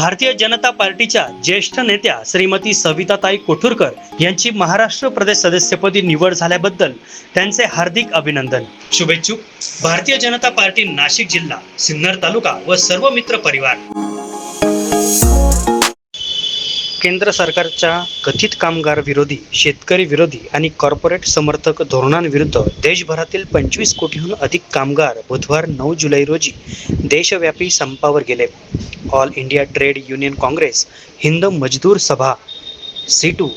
भारतीय जनता पार्टीच्या ज्येष्ठ नेत्या श्रीमती सविताताई कोठुरकर यांची महाराष्ट्र प्रदेश सदस्यपदी निवड झाल्याबद्दल त्यांचे हार्दिक अभिनंदन. शुभेच्छुक. भारतीय जनता पार्टी नाशिक जिल्हा सिन्नर तालुका व सर्व मित्र परिवार. केंद्र सरकारच्या कथित कामगार विरोधी शेतकरी विरोधी आणि कॉर्पोरेट समर्थक धोरणांविरुद्ध देशभरातील पंचवीस कोटीहून अधिक कामगार बुधवार नऊ जुलै रोजी देशव्यापी संपावर गेले. All India Trade Union Congress Hind Mazdoor Sabha CITU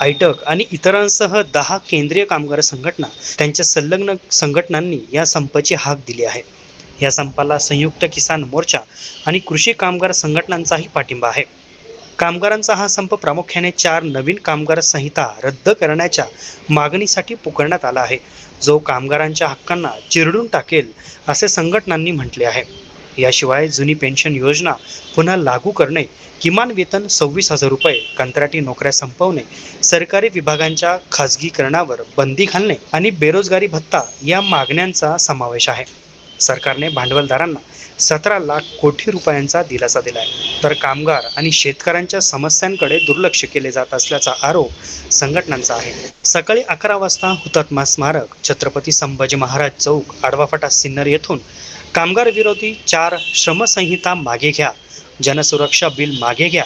AITUC आणि इतरांसह दहा केंद्रीय कामगार संघटना त्यांच्या संलग्न संघटनांनी या संपाची हाक दिली आहे. या संपाला संयुक्त किसान मोर्चा आणि कृषी कामगार संघटनांचाही पाठिंबा आहे. कामगारांचा हा संप प्रामुख्याने चार नवीन कामगार संहिता रद्द करण्याच्या मागणीसाठी पुकारण्यात आला आहे. जो कामगारांच्या हक्कांना चिरडून टाकेल असे संघटनांनी म्हटले आहे. याशिवाय जुनी पेन्शन योजना पुन्हा लागू करणे किमान वेतन सव्वीस हजार रुपये कंत्राटी नोकऱ्या संपवणे सरकारी विभागांच्या खाजगीकरणावर बंदी घालणे आणि बेरोजगारी भत्ता या मागण्यांचा समावेश आहे. सरकारने भांडवलदारांना सतरा लाख कोटी रुपयांचा दिलासा दिलाय. तर कामगार आणि शेतकऱ्यांच्या समस्यांकडे दुर्लक्ष केले जात असल्याचा आरोप संघटनांचा आहे. सकाळी अकरा वाजता हुतात्मा स्मारक छत्रपती संभाजी महाराज चौक आडवाफाटा सिन्नर येथून कामगार विरोधी चार श्रमसंहिता मागे घ्या जनसुरक्षा बिल मागे घ्या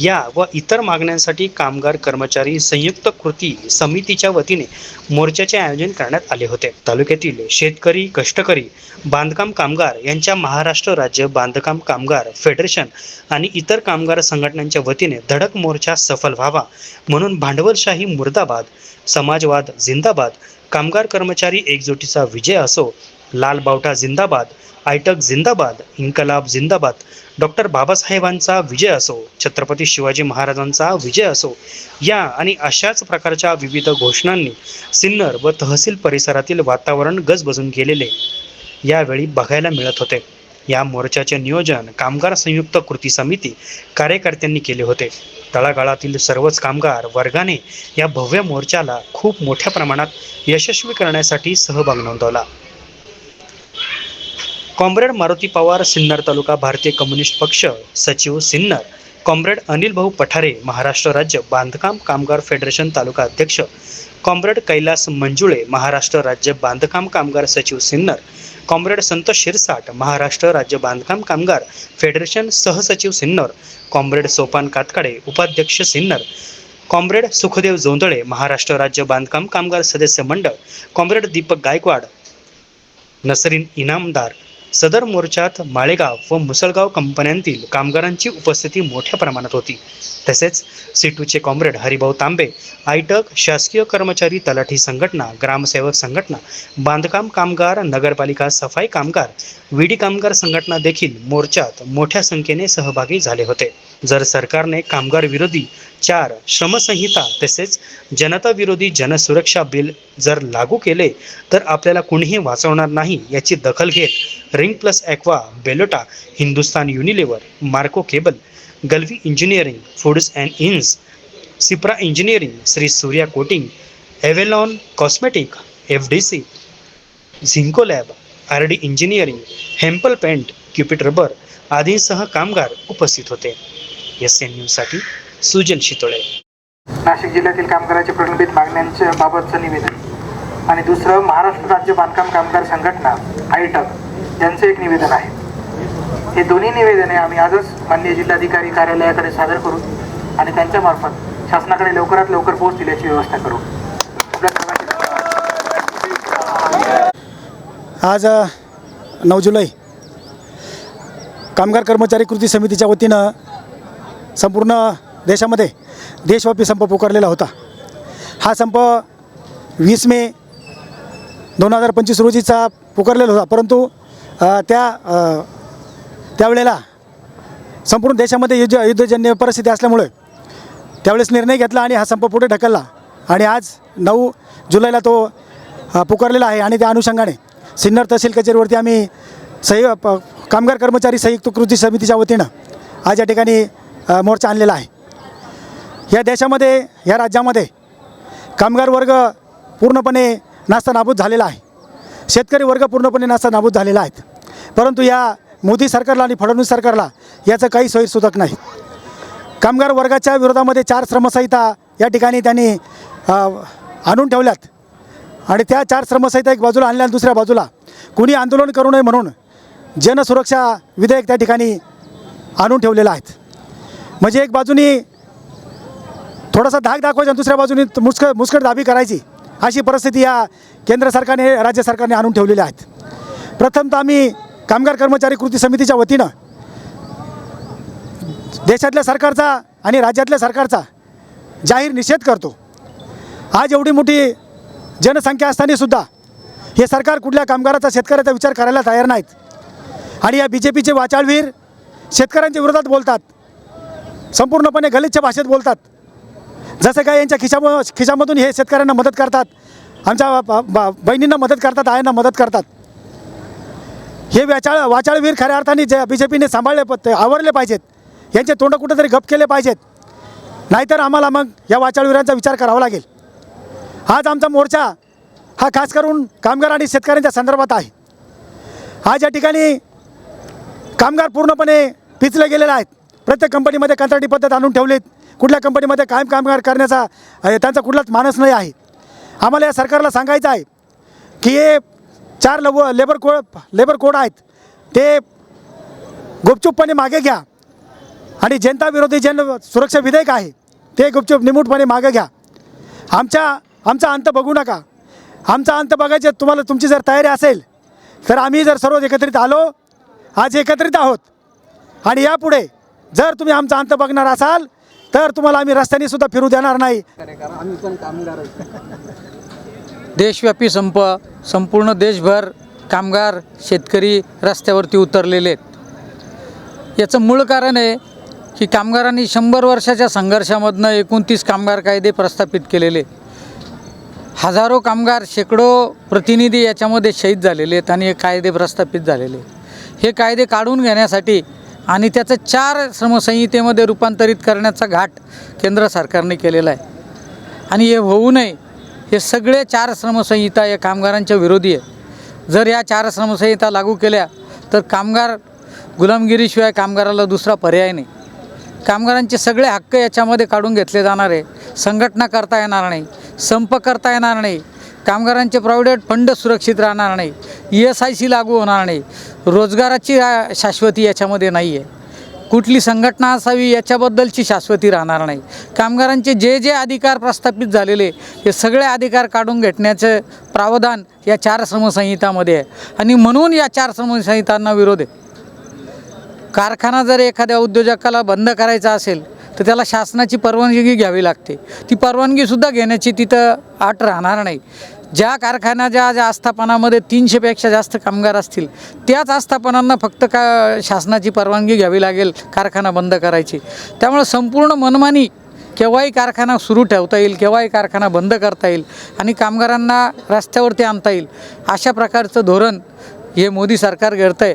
या व इतर मागण्यांसाठी कामगार कर्मचारी संयुक्त कृती समितीच्या वतीने मोर्चाचे आयोजन करण्यात आले होते. तालुक्यातील शेतकरी कष्टकरी बांधकाम कामगार यांच्या महाराष्ट्र राज्य बांधकाम कामगार फेडरेशन आणि इतर कामगार संघटनांच्या वतीने धडक मोर्चा सफल व्हावा म्हणून भांडवलशाही मुर्दाबाद समाजवाद जिंदाबाद कामगार कर्मचारी एकजुटीचा विजय असो लाल बावटा जिंदाबाद आयटक जिंदाबाद इन्कलाब जिंदाबाद. डॉक्टर बाबासाहेबांचा विजय असो छत्रपती शिवाजी महाराजांचा विजय असो या आणि अशाच प्रकारच्या विविध घोषणांनी सिन्नर व तहसील परिसरातील वातावरण गजबजून गेलेले यावेळी बघायला मिळत होते. या मोर्चाचे नियोजन कामगार संयुक्त कृती समिती कार्यकर्त्यांनी केले होते. तळागाळातील सर्वच कामगार वर्गाने या भव्य मोर्चाला खूप मोठ्या प्रमाणात यशस्वी करण्यासाठी सहभाग नोंदवला. कॉम्रेड मारुती पवार सिन्नर तालुका भारतीय कम्युनिस्ट पक्ष सचिव सिन्नर. कॉम्रेड अनिल भाऊ पठारे महाराष्ट्र राज्य बांधकाम कामगार फेडरेशन तालुका अध्यक्ष. कॉम्रेड कैलास मंजुळे महाराष्ट्र राज्य बांधकाम कामगार सचिव सिन्नर. कॉम्रेड संतोष शिरसाट महाराष्ट्र राज्य बांधकाम कामगार फेडरेशन सहसचिव सिन्नर. कॉम्रेड सोपान कातकाडे उपाध्यक्ष सिन्नर. कॉम्रेड सुखदेव जोंदळे महाराष्ट्र राज्य बांधकाम कामगार सदस्य मंडळ. कॉम्रेड दीपक गायकवाड. नसरीन इनामदार. सदर मोर्चात माळेगाव व मुसळगाव कंपन्यांतील कामगारांची उपस्थिती मोठ्या प्रमाणात होती. तसेच सिटूचे कॉम्रेड हरिभाऊ तांबे आयटक शासकीय कर्मचारी तलाठी संघटना ग्रामसेवक संघटना बांधकाम कामगार नगरपालिका सफाई कामगार विडी कामगार संघटना देखील मोर्चात मोठ्या संख्येने सहभागी झाले होते. जर सरकारने कामगार विरोधी चार श्रमसंहिता तसेच जनता विरोधी जनसुरक्षा बिल जर लागू केले तर आपल्याला कुणीही वाचवणार नाही याची दखल घेत ring plus aqua Bellota Hindustan Unilever Marco cable Galvi engineering foods and ins Sipra engineering Shri Surya coating Avalon cosmetic F D C Zinco lab R D engineering Hempel paint Cupid rubber आदींसह कामगार उपस्थित होते. S N न्यूजसाठी सुजन शितोळे. नाशिक जिल्ह्यातील कामगारांच्या प्रलंबित मागण्यांच्या बाबतचं निवेदन आणि दुसरं महाराष्ट्र राज्य बांधकाम कामगार संघटना आयटक यांचं एक निवेदन आहे. हे दोन्ही निवेदने आम्ही आजच माननीय जिल्हाधिकारी कार्यालयाकडे सादर करू आणि त्यांच्यामार्फत शासनाकडे लवकरात लवकर पोहोचतील याची व्यवस्था करू. आज नऊ जुलै. कामगार कर्मचारी कृती समितीच्या वतीनं संपूर्ण देशामध्ये देशव्यापी संप पुकारलेला होता. हा संप वीस मे दोन हजार पंचवीस रोजीचा पुकारलेला होता. परंतु त्या त्यावेळेला संपूर्ण देशामध्ये युद्ध युद्धजन्य परिस्थिती असल्यामुळे त्यावेळेस निर्णय घेतला आणि हा संप पुढे ढकलला. आणि आज नऊ जुलैला तो पुकारलेला आहे आणि त्या अनुषंगाने सिन्नर तहसील कचेरीवरती आम्ही सही प कामगार कर्मचारी संयुक्त कृती समितीच्या वतीनं आज या ठिकाणी मोर्चा आणलेला आहे. या देशामध्ये या राज्यामध्ये कामगार वर्ग पूर्णपणे नास्तानाबूत झालेला आहे. शेतकरी वर्ग पूर्णपणे नास्तानाबूत झालेला आहेत. परंतु या मोदी सरकारला आणि फडणवीस सरकारला याचं काही सोयीसुदक नाही. कामगार वर्गाच्या विरोधामध्ये चार श्रमसंहिता या ठिकाणी त्यांनी आणून ठेवल्यात. आणि त्या चार श्रमसंहिता एक बाजूला आणल्या दुसऱ्या बाजूला कुणी आंदोलन करू नये म्हणून जनसुरक्षा विधेयक त्या ठिकाणी आणून ठेवलेलं आहेत. म्हणजे एक बाजूनी थोडासा धाक दाखवायचा आणि दुसऱ्या बाजूने मुस्क मुस्कट दाबी करायची. अशी परिस्थिती या केंद्र सरकारने राज्य सरकारने आणून ठेवलेल्या आहेत. प्रथमतः आम्ही कामगार कर्मचारी कृती समितीच्या वतीनं देशातल्या सरकारचा आणि राज्यातल्या सरकारचा जाहीर निषेध करतो. आज एवढी मोठी जनसंख्या असताना सुद्धा हे सरकार कुठल्या कामगाराचा शेतकऱ्याचा विचार करायला तयार नाहीत. आणि या बी जे पीचे वाचाळवीर शेतकऱ्यांच्या विरोधात बोलतात. संपूर्णपणे गलिच्छ भाषेत बोलतात. जसं काय यांच्या खिशाम खिशामधून हे शेतकऱ्यांना मदत करतात आमच्या बहिणींना मदत करतात आयांना मदत करतात. हे वाचाळ वाचाळवीर खऱ्या अर्थाने जे बी जे पीने सांभाळले प- आवरले पाहिजेत. यांचे तोंड कुठंतरी गप केले पाहिजेत. नाहीतर आम्हाला मग या वाचाळवीरांचा विचार करावा लागेल. आज आमचा मोर्चा हा खास करून कामगार आणि शेतकऱ्यांच्या संदर्भात आहे. आज या ठिकाणी कामगार पूर्णपणे पिचले गेलेले आहेत. प्रत्येक कंपनीमध्ये कंत्राटी पद्धत आणून ठेवलीत. कुठल्या कंपनीमध्ये कायम कामगार करण्याचा त्यांचा कुठलाच मानस नाही आहे. आम्हाला या सरकारला सांगायचं आहे की हे चार लव लेबर कोड लेबर कोड आहेत. ते गुपचूपपणे मागे घ्या. आणि जनता विरोधी जन सुरक्षा विधेयक आहे ते गुपचूप निमूटपणे मागे घ्या. आमच्या आमचा अंत बघू नका. आमचा अंत बघायचे तुम्हाला तुमची जर तयारी असेल तर आम्ही जर सर्व एकत्रित आलो आज एकत्रित आहोत. आणि यापुढे जर तुम्ही आमचा अंत बघणार असाल तर तुम्हाला आम्ही रस्त्याने सुद्धा फिरू देणार नाही. देशव्यापी संप संपूर्ण देशभर कामगार शेतकरी रस्त्यावरती उतरलेले आहेत. याचं मूळ कारण आहे की कामगारांनी शंभर वर्षाच्या संघर्षामधनं एकोणतीस कामगार कायदे प्रस्थापित केलेले हजारो कामगार शेकडो प्रतिनिधी याच्यामध्ये शहीद झालेले आहेत आणि हे कायदे प्रस्थापित झालेले आहेत. हे कायदे काढून घेण्यासाठी आणि त्याचं चार श्रमसंहितेमध्ये रूपांतरित करण्याचा घाट केंद्र सरकारने केलेला आहे. आणि हे होऊ नये हे सगळे चार श्रमसंहिता या कामगारांच्या विरोधी आहे जर या चार श्रमसंहिता लागू केल्या तर कामगार गुलामगिरीशिवाय कामगाराला दुसरा पर्याय नाही. कामगारांचे सगळे हक्क याच्यामध्ये काढून घेतले जाणार आहे. संघटना करता येणार नाही संप करता येणार नाही. कामगारांचे प्रॉव्हिडंट फंड सुरक्षित राहणार नाही. ई एस आय सी लागू होणार नाही. रोजगाराची शाश्वती याच्यामध्ये नाही आहे कुठली संघटना असावी याच्याबद्दलची शाश्वती राहणार नाही. कामगारांचे जे जे अधिकार प्रस्थापित झालेले हे सगळे अधिकार काढून घेण्याचं प्रावधान या चार श्रमसंहितामध्ये आहे. आणि म्हणून या चार श्रमसंहितांना विरोध आहे. कारखाना जर एखाद्या उद्योजकाला बंद करायचा असेल तर त्याला शासनाची परवानगी घ्यावी लागते. ती परवानगीसुद्धा घेण्याची तिथं आट राहणार नाही. ज्या कारखान्याच्या ज्या आस्थापनामध्ये तीनशेपेक्षा जास्त कामगार असतील त्याच आस्थापनांना फक्त का शासनाची परवानगी घ्यावी लागेल कारखाना बंद करायची. त्यामुळं संपूर्ण मनमानी केव्हाही कारखाना सुरू ठेवता येईल केव्हाही कारखाना बंद करता येईल आणि कामगारांना रस्त्यावरती आणता येईल अशा प्रकारचं धोरण हे मोदी सरकार घडतं आहे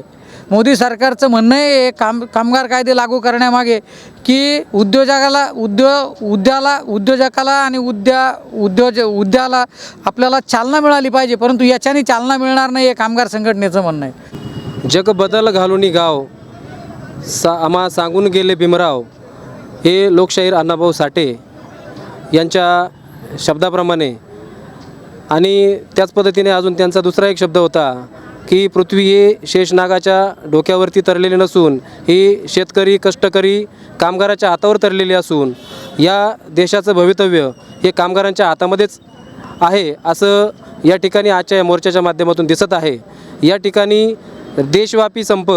मोदी सरकारचं म्हणणं आहे काम कामगार कायदे लागू करण्यामागे की उद्योजकाला उद्योग उद्याला उद्योजकाला आणि उद्या उद्योज उद्याला आपल्याला चालना मिळाली पाहिजे परंतु याच्याने चालना मिळणार नाही हे कामगार संघटनेचं म्हणणं आहे. जग बदल घालूनी गाव सा आम्हा सांगून गेले भीमराव हे लोकशाहीर अण्णाभाऊ साठे यांच्या शब्दाप्रमाणे. आणि त्याच पद्धतीने अजून त्यांचा दुसरा एक शब्द होता की पृथ्वी हे शेषनागाच्या डोक्यावरती तरलेली नसून ही शेतकरी कष्टकरी कामगाराच्या हातावर तरलेली असून या देशाचं भवितव्य हे कामगारांच्या हातामध्येच आहे असं या ठिकाणी आजच्या या मोर्चाच्या माध्यमातून दिसत आहे. या ठिकाणी देशव्यापी संप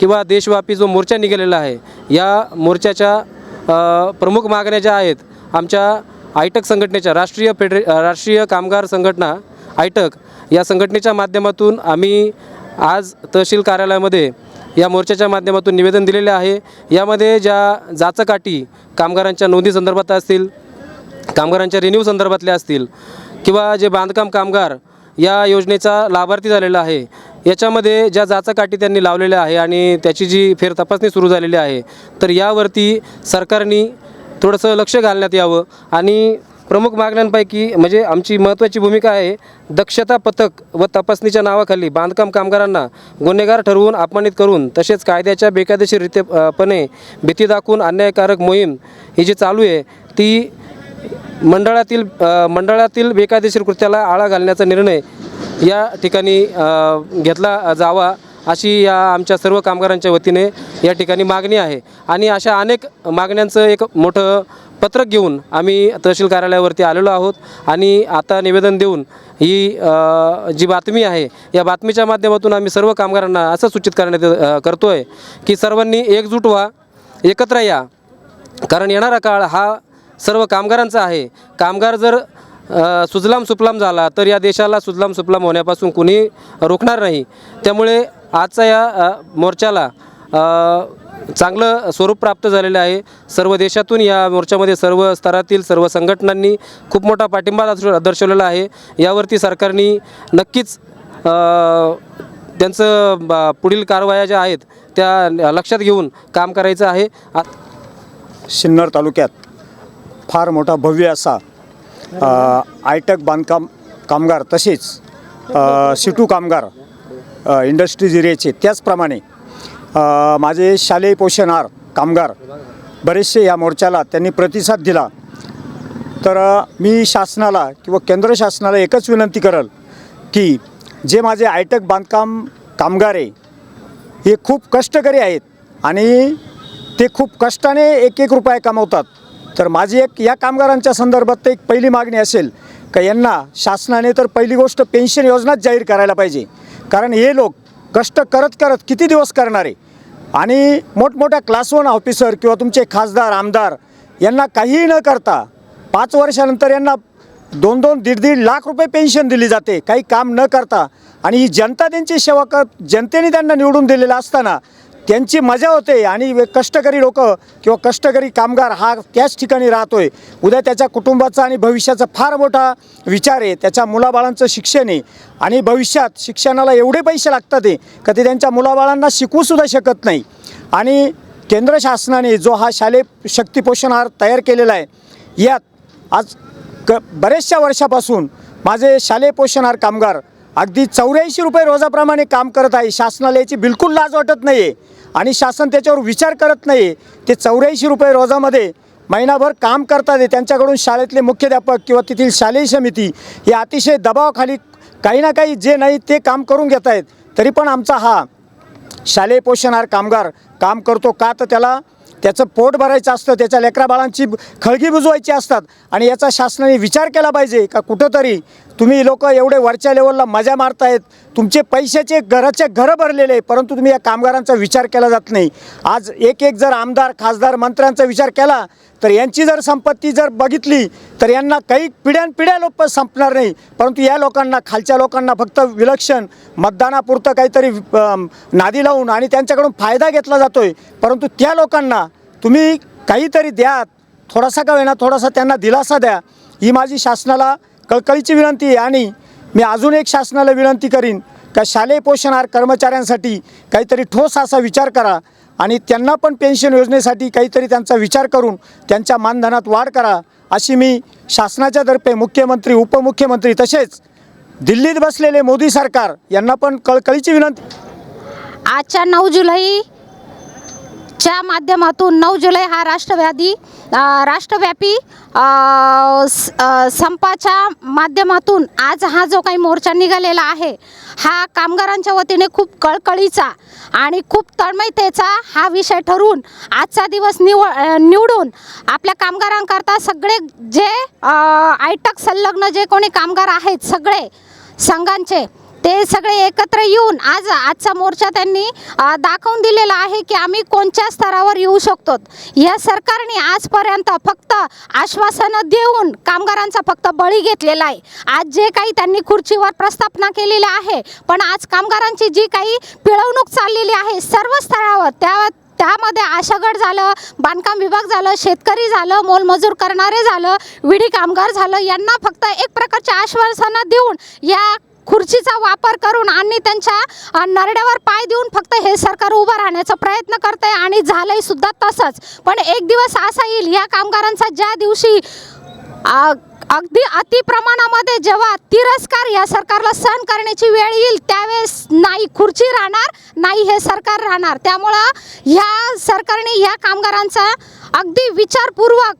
किंवा देशव्यापी जो मोर्चा निघालेला आहे या मोर्चाच्या प्रमुख मागण्या ज्या आहेत आमच्या आयटक संघटनेच्या राष्ट्रीय फेडरे राष्ट्रीय कामगार संघटना आयटक या संघटनेच्या माध्यमातून आम्ही आज तहसील कार्यालयामध्ये या मोर्चाच्या माध्यमातून निवेदन दिलेले आहे. यामध्ये ज्या जाचकाठी कामगारांच्या नोंदी संदर्भात असतील कामगारांच्या रिन्यू संदर्भातल्या असतील किंवा जे बांधकाम कामगार या योजनेचा लाभार्थी झालेला आहे याच्यामध्ये ज्या जाचाकाठी त्यांनी लावलेल्या आहे आणि त्याची जी फेर तपासणी सुरू झालेली आहे तर यावरती सरकारने थोडंसं लक्ष घालण्यात यावं आणि प्रमुख मागण्यांपैकी म्हणजे आमची महत्त्वाची भूमिका आहे दक्षता पथक व तपासणीच्या नावाखाली बांधकाम कामगारांना गुन्हेगार ठरवून अपमानित करून तसेच कायद्याच्या बेकायदेशीररित्यापणे भीती दाखवून अन्यायकारक मोहीम ही जी चालू आहे ती मंडळातील मंडळातील बेकायदेशीर कृत्याला आळा घालण्याचा निर्णय या ठिकाणी घेतला जावा. अशी या आमच्या सर्व कामगारांच्या वतीने या ठिकाणी मागणी आहे. आणि अशा अनेक मागण्यांचं एक मोठं पत्रक घेऊन आम्ही तहसील कार्यालयावरती आलेलो आहोत. आणि आता निवेदन देऊन ही जी बातमी आहे या बातमीच्या माध्यमातून आम्ही सर्व कामगारांना असं सूचित करण्यात करतो आहे की सर्वांनी एकजूट व्हा एकत्र या. कारण येणारा काळ हा सर्व कामगारांचा आहे. कामगार जर सुजलाम सुफलाम झाला तर या देशाला सुजलाम सुफलाम होण्यापासून कुणी रोखणार नाही. त्यामुळे आजचा या अ, मोर्चाला अ, चांगलं स्वरूप प्राप्त झालेलं आहे. सर्व देशातून या मोर्चामध्ये सर्व स्तरातील सर्व संघटनांनी खूप मोठा पाठिंबा दर्श दर्शवलेला आहे. यावरती सरकारने नक्कीच अ, त्यांचं ब- पुढील कारवाया ज्या आहेत त्या लक्षात घेऊन काम करायचं आहे. आ- सिन्नर तालुक्यात फार मोठा भव्य असा आयटक बांधकाम कामगार तसेच अ, सिटू कामगार इंडस्ट्रीज एरियाचे त्याचप्रमाणे माझे शालेय पोषणार कामगार बरेचसे या मोर्चाला त्यांनी प्रतिसाद दिला. तर मी शासनाला किंवा केंद्र शासनाला एकच विनंती करल की जे माझे आयटक बांधकाम कामगार आहे हे खूप कष्टकरी आहेत आणि ते खूप कष्टाने एक एक रुपये कमवतात. तर माझी एक या कामगारांच्या संदर्भात एक पहिली मागणी असेल का यांना शासनाने तर पहिली गोष्ट पेन्शन योजनाच जाहीर करायला पाहिजे. कारण हे लोक कष्ट करत करत किती दिवस करणारे? आणि मोठमोठ्या क्लास वन ऑफिसर किंवा तुमचे खासदार आमदार यांना काहीही न करता पाच वर्षानंतर यांना दोन दोन दीड दीड लाख रुपये पेन्शन दिली जाते. काही काम न करता. आणि ही जनता त्यांची सेवा कर जनतेने त्यांना निवडून दिलेलं असताना त्यांची मजा होते आणि कष्टकरी लोक किंवा कष्टकरी कामगार हा त्याच ठिकाणी राहतोय. उद्या त्याच्या कुटुंबाचा आणि भविष्याचा फार मोठा विचार आहे. त्याच्या मुलाबाळांचं शिक्षण आहे. आणि भविष्यात शिक्षणाला एवढे पैसे लागतात आहे का ते त्यांच्या मुलाबाळांना शिकवूसुद्धा शकत नाही. आणि केंद्र शासनाने जो हा शालेय शक्तीपोषण आहार तयार केलेला आहे यात आज क बऱ्याचशा वर्षापासून माझे शालेय पोषण आहार कामगार अगदी चौऱ्याऐंशी रुपये रोजाप्रमाणे काम करत आहे. शासनाला याची बिलकुल लाज वाटत नाही आहे आणि शासन त्याच्यावर विचार करत नाही आहे ते चौऱ्याऐंशी रुपये रोजामध्ये महिनाभर काम करतात त्यांच्याकडून शाळेतले मुख्याध्यापक किंवा तेथील शालेय समिती हे अतिशय दबावाखाली काही ना काही जे नाही ते काम करून घेत आहेत. तरी पण आमचा हा शालेय पोषणार कामगार काम करतो का तर त्याला त्याचं पोट भरायचं असतं. त्याच्या लेकराबाळांची खळगी बुजवायची असतात. आणि याचा शासनाने विचार केला पाहिजे का कुठंतरी तुम्ही लोक एवढे वरच्या लेवलला मजा मारतायत. तुमचे पैशाचे घराचे घरं भरलेले आहे, परंतु तुम्ही या कामगारांचा विचार केला जात नाही. आज एक एक जर आमदार खासदार मंत्र्यांचा विचार केला तर यांची जर संपत्ती जर बघितली तर यांना काही पिढ्यानपिढ्या लोक संपणार नाही. परंतु या लोकांना खालच्या लोकांना फक्त विलक्षण मतदानापुरतं काहीतरी नादी लावून आणि त्यांच्याकडून फायदा घेतला जातोय. परंतु त्या लोकांना तुम्ही काहीतरी द्या थोडासा का होईना थोडासा त्यांना दिलासा द्या. ही माझी शासनाला कळकळीची विनंती आहे आणि मी अजून एक शासनाला विनंती करीन का शालेय पोषण कर्मचाऱ्यांसाठी काहीतरी ठोस असा विचार करा आणि त्यांना पण पेन्शन योजनेसाठी काहीतरी त्यांचा विचार करून त्यांच्या मानधनात वाढ करा अशी मी शासनाच्या तर्फे मुख्यमंत्री उपमुख्यमंत्री तसेच दिल्लीत बसलेले मोदी सरकार यांना पण कळकळीची विनंती. आजच्या नऊ जुलै च्या माध्यमातून नऊ जुलै हा राष्ट्रव्याधी राष्ट्रव्यापी स- संपाच्या माध्यमातून आज हा जो काही मोर्चा निघालेला आहे हा कामगारांच्या वतीने खूप कळकळीचा आणि खूप तळमळतेचा हा विषय ठरवून आजचा दिवस निव निवडून आपल्या कामगारांकरता सगळे जे आयटक संलग्न जे कोणी कामगार आहेत सगळे संघांचे ते सगळे एकत्र येऊन आज आजचा मोर्चा त्यांनी दाखवून दिलेला आहे की आम्ही कोणत्या स्तरावर येऊ शकतो. या सरकारने आजपर्यंत फक्त आश्वासनं देऊन कामगारांचा फक्त बळी घेतलेला आहे. आज जे काही त्यांनी खुर्चीवर प्रस्थापना केलेली आहे पण आज कामगारांची जी काही पिळवणूक चाललेली आहे सर्व स्तरावर त्या त्यामध्ये आशागड झालं बांधकाम विभाग झालं शेतकरी झालं मोलमजूर करणारे झालं विडी कामगार झालं यांना फक्त एक प्रकारच्या आश्वासनं देऊन या खुर्चीचा वापर करून आणि त्यांच्या नरड्यावर पाय देऊन फक्त हे सरकार उभं राहण्याचा प्रयत्न करत आहे आणि झालंय सुद्धा तसंच. पण एक दिवस असा येईल या कामगारांचा ज्या दिवशी अगदी अगदी अतिप्रमाणामध्ये जेव्हा तिरस्कार या सरकारला सहन करण्याची वेळ येईल त्यावेळेस नाही खुर्ची राहणार नाही हे सरकार राहणार. त्यामुळं ह्या सरकारने ह्या कामगारांचा अगदी विचारपूर्वक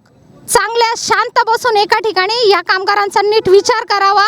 चांगल्या शांत बसून एका ठिकाणी या कामगारांचा नीट विचार करावा.